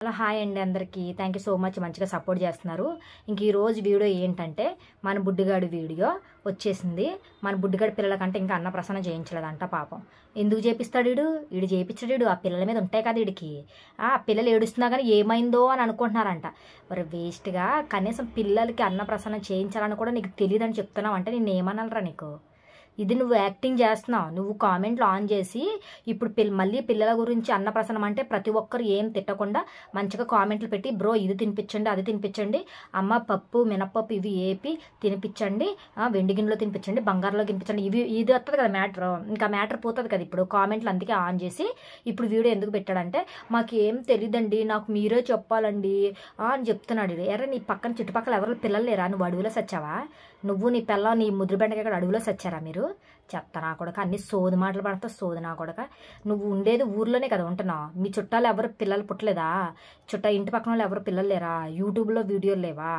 Hello hi అండి అందరికీ. Thank you so much మంచిగా సపోర్ట్ చేస్తున్నారు. ఇంక ఈరోజు వీడియో ఏంటంటే మన బుడ్డిగాడు వీడియో వచ్చేసింది. మన బుడ్డిగాడి పిల్లలకంటే ఇంకా అన్నప్రసన్న చేయించలేదంట పాపం. ఎందుకు చేపిస్తాడు వీడు? వీడు చేయించాడు వీడు. ఆ పిల్లల మీద ఉంటాయి కదా వీడికి. ఆ పిల్లలు ఏడుస్తున్నా కానీ ఏమైందో అని అనుకుంటున్నారంట. మరి వేస్ట్గా కనీసం పిల్లలకి అన్నప్రసన్న చేయించాలని కూడా నీకు తెలియదని చెప్తున్నావు అంటే నేను ఏమనాలరా నీకు? ఇది నువ్వు యాక్టింగ్ చేస్తున్నావు. నువ్వు కామెంట్లు ఆన్ చేసి ఇప్పుడు పిల్ మళ్ళీ పిల్లల గురించి అన్నప్రసన్నం అంటే ప్రతి ఒక్కరు ఏం తిట్టకుండా మంచిగా కామెంట్లు పెట్టి బ్రో ఇది తినిపించండి అది తినిపించండి. అమ్మ పప్పు మినపప్పు ఇవి ఏపి తినిపించండి. వెండి గిన్నెలో తినిపించండి బంగారులో తినిపించండి. ఇవి ఇది వస్తుంది కదా మ్యాటర్. ఇంకా మ్యాటర్ పోతుంది కదా ఇప్పుడు. కామెంట్లు అందుకే ఆన్ చేసి ఇప్పుడు వీడియో ఎందుకు పెట్టాడంటే మాకు ఏం తెలియదండి నాకు మీరే చెప్పాలండి. అని చెప్తున్నాడు వీడు. ఎర్ర నీ పక్కన చుట్టుపక్కల ఎవరు పిల్లలు లేరా? నువ్వు అడవిలో సచ్చావా? నువ్వు నీ పిల్ల నీ ముద్ర అక్కడ ఇక్కడ అడవిలో సచ్చారా మీరు? చెత్త నా కొడక? అన్ని సోది మాటలు పడతా సోది నా కొడక? నువ్వు ఉండేది ఊర్లోనే కదా ఉంటున్నావు మీ చుట్టాలు ఎవరు పిల్లలు పుట్టలేదా? చుట్ట ఇంటి పక్కన వాళ్ళు ఎవరు పిల్లలు లేరా? యూట్యూబ్లో వీడియోలు లేవా?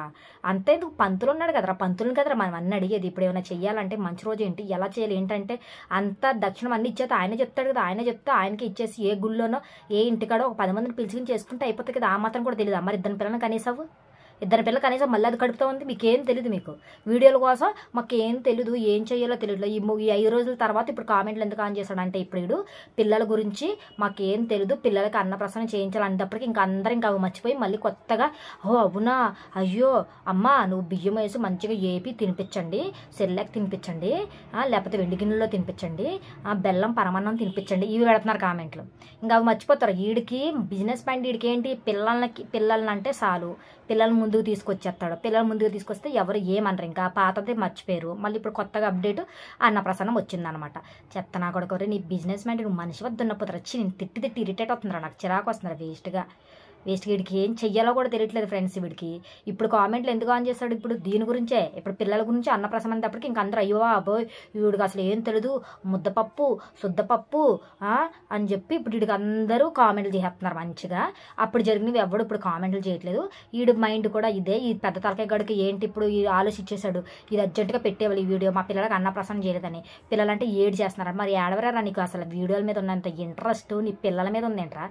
అంతే నువ్వు పంతులు ఉన్నాడు కదరా. పంతులు కదరా మనం అన్నీ అడిగేది. ఇప్పుడు ఏమైనా చెయ్యాలంటే మంచి రోజు ఏంటి? ఎలా చేయాలి? ఏంటంటే అంత దక్షిణం అన్ని ఇచ్చేది ఆయన చెప్తాడు కదా ఆయన చెప్తే ఆయనకి ఇచ్చేసి ఏ గుళ్ళోనో ఏ ఇంటికాడో ఒక పది మందిని పిలిచుకుని చేసుకుంటే అయిపోతుంది కదా. ఆ మాత్రం కూడా తెలియదు మరి ఇద్దరు పిల్లలు కనీసావు ఇద్దరు పిల్ల కనీసం మళ్ళీ అది కడుపుతూ ఉంది మీకేం తెలియదు మీకు. వీడియోల కోసం మాకేం తెలియదు ఏం చేయాలో తెలియదు ఈ ఈ ఐదు రోజుల తర్వాత ఇప్పుడు కామెంట్లు ఎందుకు ఆన్ చేశాడంటే ఇప్పుడు వీడు పిల్లల గురించి మాకేం తెలియదు పిల్లలకి అన్నప్రసన్న చేయించాలనేటప్పటికి ఇంకా అందరూ ఇంకా అవి మర్చిపోయి మళ్ళీ కొత్తగా ఓ అవునా? అయ్యో! అమ్మా! నువ్వు బియ్యం వేసి మంచిగా ఏపి తినిపించండి సెల్లాక్ తినిపించండి లేకపోతే వెండి గిన్నెలో తినిపించండి ఆ, బెల్లం పరమాన్నం తినిపించండి. ఇవి పెడుతున్నారు కామెంట్లు. ఇంకా అవి మర్చిపోతారు. వీడికి బిజినెస్ మైండ్ వీడికి ఏంటి పిల్లలకి పిల్లల్ని అంటే చాలు. పిల్లలు ముందుకు తీసుకొచ్చేస్తాడు. పిల్లలు ముందుకు తీసుకొస్తే ఎవరు ఏమనరు. ఇంకా పాతది మర్చిపోయారు. మళ్ళీ ఇప్పుడు కొత్తగా అప్డేట్ అన్నప్రసన్నం వచ్చిందనమాట. చెత్త నా నీ బిజినెస్ మైండ్ నువ్వు మనిషి వద్ద ఉన్నప్పుడు వచ్చి నేను తిట్టి తిట్టి ఇరిటేట్ అవుతుందిరా నాకు చిరాకు వస్తుంది వేస్ట్గా వేస్ట్ వీడికి ఏం చెయ్యాలో కూడా తెలియట్లేదు ఫ్రెండ్స్ వీడికి. ఇప్పుడు కామెంట్లు ఎందుకు ఆన్ చేస్తాడు? ఇప్పుడు దీని గురించే. ఇప్పుడు పిల్లల గురించి అన్నప్రసం అనేటప్పటికి ఇంక అందరూ అయ్యో అబ్బో వీడికి అసలు ఏం తెలియదు ముద్దపప్పు శుద్ధపప్పు అని చెప్పి ఇప్పుడు వీడికి అందరూ కామెంట్లు చేస్తున్నారు మంచిగా. అప్పుడు జరిగినవి ఎవడు ఇప్పుడు కామెంట్లు చేయట్లేదు. వీడి మైండ్ కూడా ఇదే. ఈ పెద్ద తలకాయ గడికి ఏంటి ఇప్పుడు ఈ ఆలోచించేశాడు? ఇది అర్జెంటుగా పెట్టేవాళ్ళు ఈ వీడియో. మా పిల్లలకి అన్నప్రసం చేయలేదని. పిల్లలంటే ఏడు చేస్తున్నారు. మరి ఏడవరారా నీకు? అసలు వీడియోల మీద ఉన్నంత ఇంట్రెస్ట్ నీ పిల్లల మీద ఉందేంట్రా?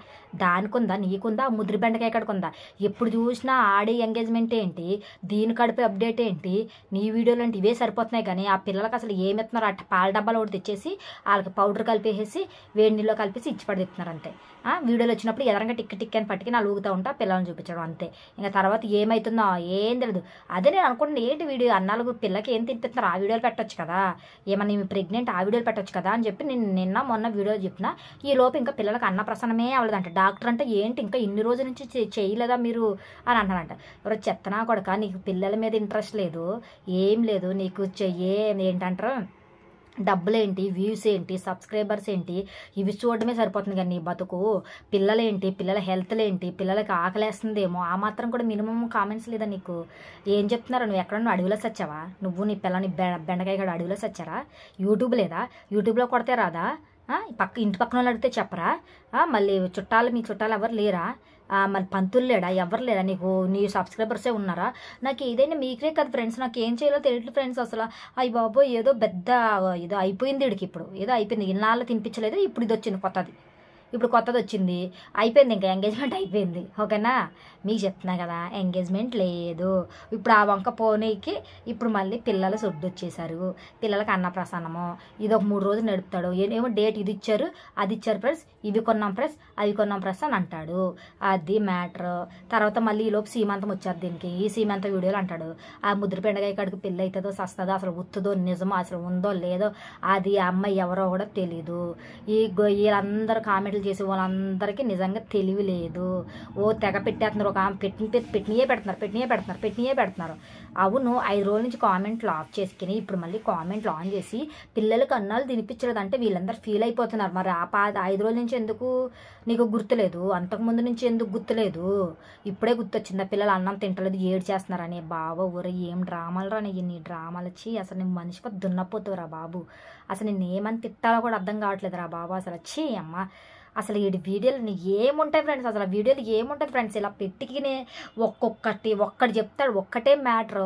దానికుందా? నీకుందా? ముద్ర బెండకాయ కడుకు ఉందా ఎప్పుడు చూసినా ఆడే ఎంగేజ్మెంట్ ఏంటి? దీని కడుపు అప్డేట్ ఏంటి? నీ వీడియోలు అంటే ఇవే సరిపోతున్నాయి కానీ ఆ పిల్లలకి అసలు ఏమి ఇస్తున్నారు? అట్ట పాల డబ్బాలు ఒకటి తెచ్చేసి వాళ్ళకి పౌడర్ కలిపేసి వేడి నీళ్ళు కలిపేసి ఇచ్చి పడిస్తున్నారు అంతే. ఆ, వీడియోలు వచ్చినప్పుడు ఎదరంగా టిక్ టిక్ అని పట్టుకుని వాళ్ళు ఊగుతూ ఉంటా పిల్లల్ని చూపించడం అంతే. ఇంకా తర్వాత ఏమవుతుందో ఏం తెలియదు అదే నేను అనుకుంటున్నా ఏంటి వీడియో? అన్నాలకు పిల్లకి ఏం తినిపిస్తున్నారు? ఆ వీడియోలు పెట్టొచ్చు కదా. ఏమన్నా ఈమె ప్రెగ్నెంట్ ఆ వీడియోలు పెట్టొచ్చు కదా అని చెప్పి నేను నిన్న మొన్న వీడియో చెప్పిన ఈ లోపు ఇంకా పిల్లలకి అన్నప్రసన్నమే అవ్వలేదంట. డాక్టర్ అంటే ఏంటి? ఇంకా ఇన్ని రోజులు నుంచి చేయలేదా మీరు అని అంటారంట ఎవరో చెత్తనా కొడక నీకు పిల్లల మీద ఇంట్రెస్ట్ లేదు ఏం లేదు నీకు చెయ్యే ఏంటంటారు? డబ్బులేంటి వ్యూస్ ఏంటి సబ్స్క్రైబర్స్ ఏంటి ఇవి చూడడమే సరిపోతుంది కానీ నీ బతుకు. పిల్లలేంటి పిల్లల హెల్త్లేంటి పిల్లలకి ఆకలేస్తుందేమో ఆ మాత్రం కూడా మినిమం కామెంట్స్ లేదా నీకు? ఏం చెప్తున్నారు? నువ్వు ఎక్కడ నువ్వు అడవిలో సచ్చావా? నువ్వు నీ పిల్లని బె బెండకాయ కూడా అడవిలో సచ్చారా? యూట్యూబ్ లేదా? యూట్యూబ్లో కొడితే రాదా? పక్క ఇంటి పక్కన వాళ్ళు అడిగితే చెప్పరా? మళ్ళీ చుట్టాలు మీ చుట్టాలు ఎవరు లేరా? మరి మళ్ళీ పంతులు లేడా? ఎవరు లేరా? నీకు నీ సబ్స్క్రైబర్సే ఉన్నారా? నాకు ఏదైనా మీకే కదా ఫ్రెండ్స్ నాకు ఏం చేయాలో తెలియట్లేదు ఫ్రెండ్స్ అసలు. అయ్యి బాబోయ్ ఏదో పెద్ద ఏదో అయిపోయింది వీడికి ఇప్పుడు. ఏదో అయిపోయింది. ఇన్నాళ్ళు తినిపించలేదు. ఇప్పుడు ఇది వచ్చింది కొత్తది. ఇప్పుడు కొత్తది వచ్చింది అయిపోయింది ఇంకా ఎంగేజ్మెంట్ అయిపోయింది. ఓకేనా? మీకు చెప్తున్నా కదా ఎంగేజ్మెంట్ లేదు. ఇప్పుడు ఆ వంక పోనీకి ఇప్పుడు మళ్ళీ పిల్లలు సొడ్డు వచ్చేసారు పిల్లలకి అన్నప్రసన్నము. ఇది ఒక మూడు రోజులు నడుపుతాడు. ఏమో డేట్ ఇది ఇచ్చారు అది ఇచ్చారు ప్రెస్ ఇవి కొన్నాం ప్రెస్ అవి కొన్నాం ప్రెస్ అని అంటాడు. అది మ్యాటర్. తర్వాత మళ్ళీ ఈ లోపు సీమంతం వచ్చారు దీనికి. ఈ సీమంత వీడియోలు అంటాడు. ఆ ముద్ర పెండగాయ కాడికి పెళ్ళి అవుతుందో సస్తుందో అసలు ఉత్తుదో నిజమో అసలు ఉందో లేదో అది ఆ అమ్మాయి ఎవరో కూడా తెలీదు. ఈ వీళ్ళందరూ కామెంట్ కామెంట్లు చేసే వాళ్ళందరికీ నిజంగా తెలివి లేదు. ఓ తెగ పెట్టేస్తున్నారు ఒక ఆమె పెట్టిన పెట్టినయే పెడుతున్నారు పెట్టినయే పెడుతున్నారు పెట్టినయే పెడుతున్నారు. అవును ఐదు రోజుల నుంచి కామెంట్లు ఆఫ్ చేసుకుని ఇప్పుడు మళ్ళీ కామెంట్లు ఆన్ చేసి పిల్లలకు అన్నాలు తినిపించలేదు అంటే వీళ్ళందరూ ఫీల్ అయిపోతున్నారు. మరి ఆ పా ఐదు రోజుల నుంచి ఎందుకు? నీకు గుర్తులేదు. అంతకుముందు నుంచి ఎందుకు గుర్తులేదు? ఇప్పుడే గుర్తొచ్చింది పిల్లలు అన్నం తింటలేదు ఏడు చేస్తున్నారని బావ ఊర ఏం డ్రామాలు రా నీ డ్రామాలు. వచ్చి అసలు నేను మనిషికి దున్నపోతురా బాబు. అసలు నేను ఏమని తిట్టాలో కూడా అర్థం కావట్లేదు రా బాబు అసలు. వచ్చి అమ్మ. అసలు ఈ వీడియోలు ఏముంటాయి ఫ్రెండ్స్? అసలు ఆ వీడియోలు ఏముంటుంది ఫ్రెండ్స్? ఇలా పెట్టికినే ఒక్కొక్కటి ఒక్కటి చెప్తాడు. ఒక్కటే మ్యాటర్.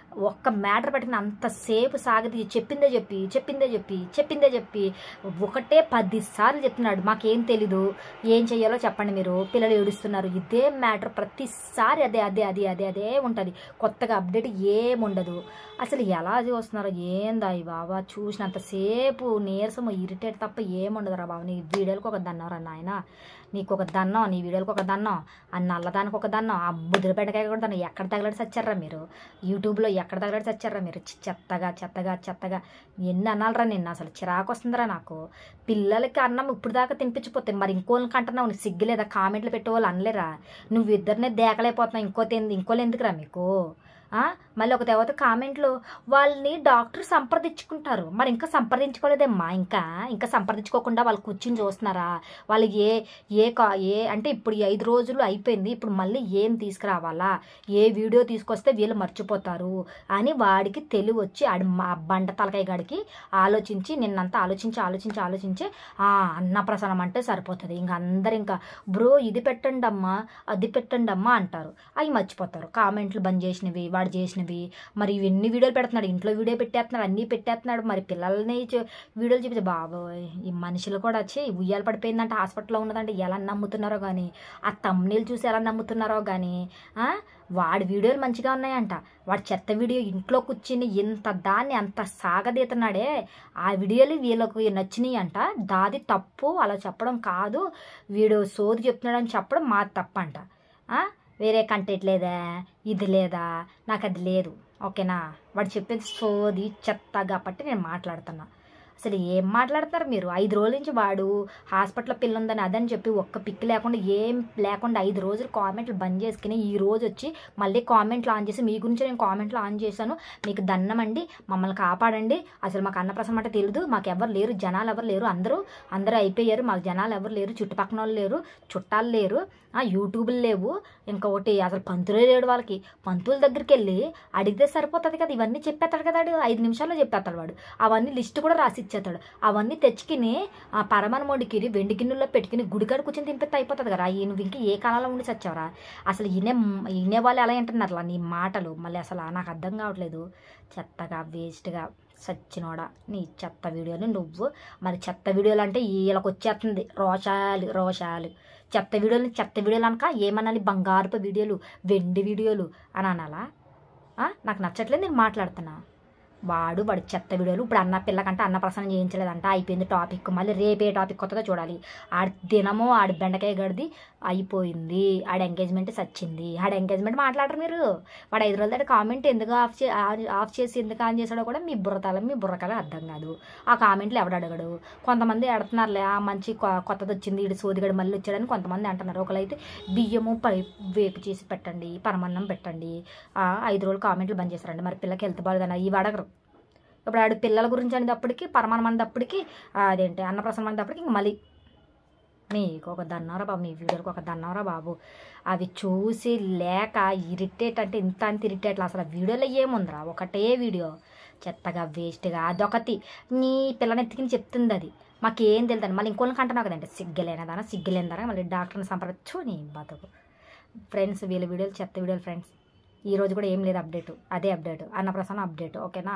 ఒక్క మ్యాటర్ పట్టిన అంతసేపు సాగది చెప్పిందే చెప్పి చెప్పిందే చెప్పి చెప్పిందే చెప్పి ఒకటే పది సార్లు చెప్తున్నాడు. మాకేం తెలీదు. ఏం చెయ్యాలో చెప్పండి మీరు. పిల్లలు ఏడుస్తున్నారు. ఇదే మ్యాటర్ ప్రతిసారి అదే అదే అదే అదే అదే ఉంటుంది. కొత్తగా అప్డేట్ ఏముండదు. అసలు ఎలా చూస్తున్నారో ఏందా ఈ బాబా చూసినంతసేపు నీరసం ఇరిటేట్ తప్ప ఏముండదు రా బాబు నీ వీడియోలకు ఒక దన్నం రా నాయన. నీకు ఒక దన్నం నీ వీడియోలకు ఒక దన్నం ఆ నల్లదానికి ఒక దన్నం ఆ ముద్రపెట్టకాయ కూడా దన్నం. ఎక్కడ తగలడి సచ్చారా మీరు? యూట్యూబ్లో ఎక్కడ తగలడి చచ్చారా మీరు? చెత్తగా చెత్తగా చెత్తగా. ఎన్ని అనాలరా నిన్ను? అసలు చిరాకు వస్తుందిరా నాకు. పిల్లలకి అన్నం ఇప్పుడు దాకా తినిపించిపోతే మరి ఇంకోళ్ళకి అంటున్నావు నీకు సిగ్గులేదా కామెంట్లు పెట్టేవాళ్ళు అనలేరా? నువ్వు ఇద్దరినే దేకలేకపోతున్నావు. ఇంకోటి ఇంకోళ్ళు ఎందుకురా మీకు? మళ్ళీ ఒక తర్వాత కామెంట్లో వాళ్ళని డాక్టర్ సంప్రదించుకుంటారు. మరి ఇంకా సంప్రదించుకోలేదమ్మా? ఇంకా ఇంకా సంప్రదించుకోకుండా వాళ్ళు కూర్చుని చూస్తున్నారా? వాళ్ళు ఏ ఏ కా ఏ అంటే ఇప్పుడు ఐదు రోజులు అయిపోయింది. ఇప్పుడు మళ్ళీ ఏం తీసుకురావాలా? ఏ వీడియో తీసుకొస్తే వీళ్ళు మర్చిపోతారు? అని వాడికి తెలివి వచ్చి ఆడి మా బండ తలకాయ గాడికి ఆలోచించి నిన్నంతా ఆలోచించి ఆలోచించి ఆలోచించి ఆ అంటే సరిపోతుంది. ఇంకా అందరు ఇంకా బ్రో ఇది పెట్టండి అమ్మా అది పెట్టండి అమ్మా అంటారు. అవి మర్చిపోతారు. కామెంట్లు బంద్ చేసినవి వాడు చేసినవి. మరి ఇవన్నీ వీడియోలు పెడుతున్నాడు ఇంట్లో వీడియో పెట్టేస్తున్నాడు అన్నీ పెట్టేస్తున్నాడు. మరి పిల్లల్ని వీడియోలు చూపించి బాబోయ్ ఈ మనుషులు కూడా వచ్చి ఉయ్యాలు పడిపోయిందంటే హాస్పిటల్లో ఉన్నదంటే ఎలా నమ్ముతున్నారో కానీ ఆ తమ్ముళ్ళు చూసి ఎలా నమ్ముతున్నారో కానీ వాడి వీడియోలు మంచిగా ఉన్నాయంట. వాడు చెత్త వీడియో ఇంట్లో కూర్చుని ఇంత దాన్ని అంత సాగదీతున్నాడే ఆ వీడియోలు వీళ్ళకు నచ్చినాయి అంట దాది తప్పు అలా చెప్పడం కాదు. వీడు సోది చెప్తున్నాడని చెప్పడం మా తప్పంట. ఆ? వేరే కంటెంట్ లేదా? ఇది లేదా? నాకు అది లేదు. ఓకేనా? వాడు చెప్పేది సోది చెత్త కాబట్టి నేను మాట్లాడుతున్నా. అసలు ఏం మాట్లాడతారు మీరు? ఐదు రోజుల నుంచి వాడు హాస్పిటల్లో పిల్ల ఉందని అదని చెప్పి ఒక్క పిక్ లేకుండా ఏం లేకుండా ఐదు రోజులు కామెంట్లు బంద్ చేసుకుని ఈ రోజు వచ్చి మళ్ళీ కామెంట్లు ఆన్ చేసి మీ గురించి నేను కామెంట్లు ఆన్ చేశాను. మీకు దన్నమండి అండి మమ్మల్ని కాపాడండి. అసలు మాకు అన్నప్రసం అంటే తెలియదు. మాకు ఎవరు లేరు జనాలు ఎవరు లేరు అందరూ అందరూ అయిపోయారు. మాకు జనాలు ఎవరు లేరు చుట్టుపక్కన వాళ్ళు లేరు చుట్టాలు లేరు ఆ యూట్యూబ్లు లేవు. ఇంకొకటి అసలు పంతులే లేడు వాళ్ళకి. పంతుల దగ్గరికి వెళ్ళి అడిగితే సరిపోతుంది కదా ఇవన్నీ చెప్పేస్తాడు కదా వాడు. ఐదు నిమిషాల్లో చెప్పేస్తాడు వాడు. అవన్నీ లిస్ట్ కూడా రాసి ఇచ్చేస్తాడు. అవన్నీ తెచ్చుకుని ఆ పరమాన వెండి గిన్నెల్లో పెట్టుకుని గుడికాడు కూర్చొని తినిపిస్తే అయిపోతుంది కదా. ఈ నువ్వు ఇంకా ఏ కాలంలో ఉండి చచ్చావరా? అసలు ఈయనే ఈయనే వాళ్ళు ఎలా వింటున్నారు నీ మాటలు? మళ్ళీ అసలు నాకు అర్థం కావట్లేదు. చెత్తగా వేస్ట్గా సచ్చినోడా నీ చెత్త వీడియోలు నువ్వు. మరి చెత్త వీడియోలు అంటే వీళ్ళకి వచ్చేస్తుంది. రోషాలు రోషాలు. చెత్త వీడియోలు చెత్త వీడియోలు అనక ఏమనాలి? బంగారపు వీడియోలు వెండి వీడియోలు అని అనాలా? నాకు నచ్చట్లేదు నేను మాట్లాడుతున్నా. వాడు వాడు చెత్త వీడియోలు. ఇప్పుడు అన్న పిల్లకంటే అన్న ప్రసన్నం చేయించలేదంట. అయిపోయింది టాపిక్. మళ్ళీ రేపే టాపిక్ కొత్తగా చూడాలి. ఆడి దినము ఆడి బెండకాయ గడిది అయిపోయింది. ఆడ ఎంగేజ్మెంట్ సచ్చింది. ఆడ ఎంగేజ్మెంట్ మాట్లాడరు మీరు. వాడు ఐదు రోజుల కామెంట్ ఎందుకు ఆఫ్ చే ఆఫ్ చేసి ఎందుకు ఆన్ చేసాడో కూడా మీ బుర్రతలం మీ బుర్రకాలం అర్థం కాదు. ఆ కామెంట్లు ఎవడు అడగడు. కొంతమంది ఎడుతున్నారులే ఆ మంచి కొ- కొత్తది వచ్చింది ఇడు సోదిగడు మళ్ళీ వచ్చాడని కొంతమంది అంటున్నారు. ఒకరైతే బియ్యము పై వేపు చేసి పెట్టండి పరమన్నం పెట్టండి. ఐదు రోజులు కామెంట్లు బంద్ చేస్తారండి. మరి పిల్లకి హెల్త్ బాగాలేదని ఇవి అడగరు. ఇప్పుడు ఆడు పిల్లల గురించి అనేటప్పటికి పరమానం అనేటప్పటికి అదేంటి అన్నప్రసన్నం అనేటప్పటికి ఇంక మళ్ళీ. మీకు ఒక దన్నవరా బాబు మీ వీడియోకి ఒక దన్నవరా బాబు. అవి చూసి లేక ఇరిటేట్ అంటే ఇంత అంత ఇరిటేట్లు అసలు ఆ వీడియోలో ఏముందిరా? ఒకటే వీడియో. చెత్తగా వేస్ట్గా అదొకటి. నీ పిల్లని ఎత్తుకుని చెప్తుంది అది. మాకేం తెలుదని మళ్ళీ ఇంకోళ్ళకి అంటున్నావు కదండి. సిగ్గులేనదానా సిగ్గులేనిదానా? మళ్ళీ డాక్టర్ని సంప్రదించు నీ బతుకు. ఫ్రెండ్స్ వీళ్ళ వీడియోలు చెత్త వీడియోలు ఫ్రెండ్స్. ఈరోజు కూడా ఏం లేదు అప్డేట్. అదే అప్డేట్. అన్నప్రసన్న అప్డేట్. ఓకేనా?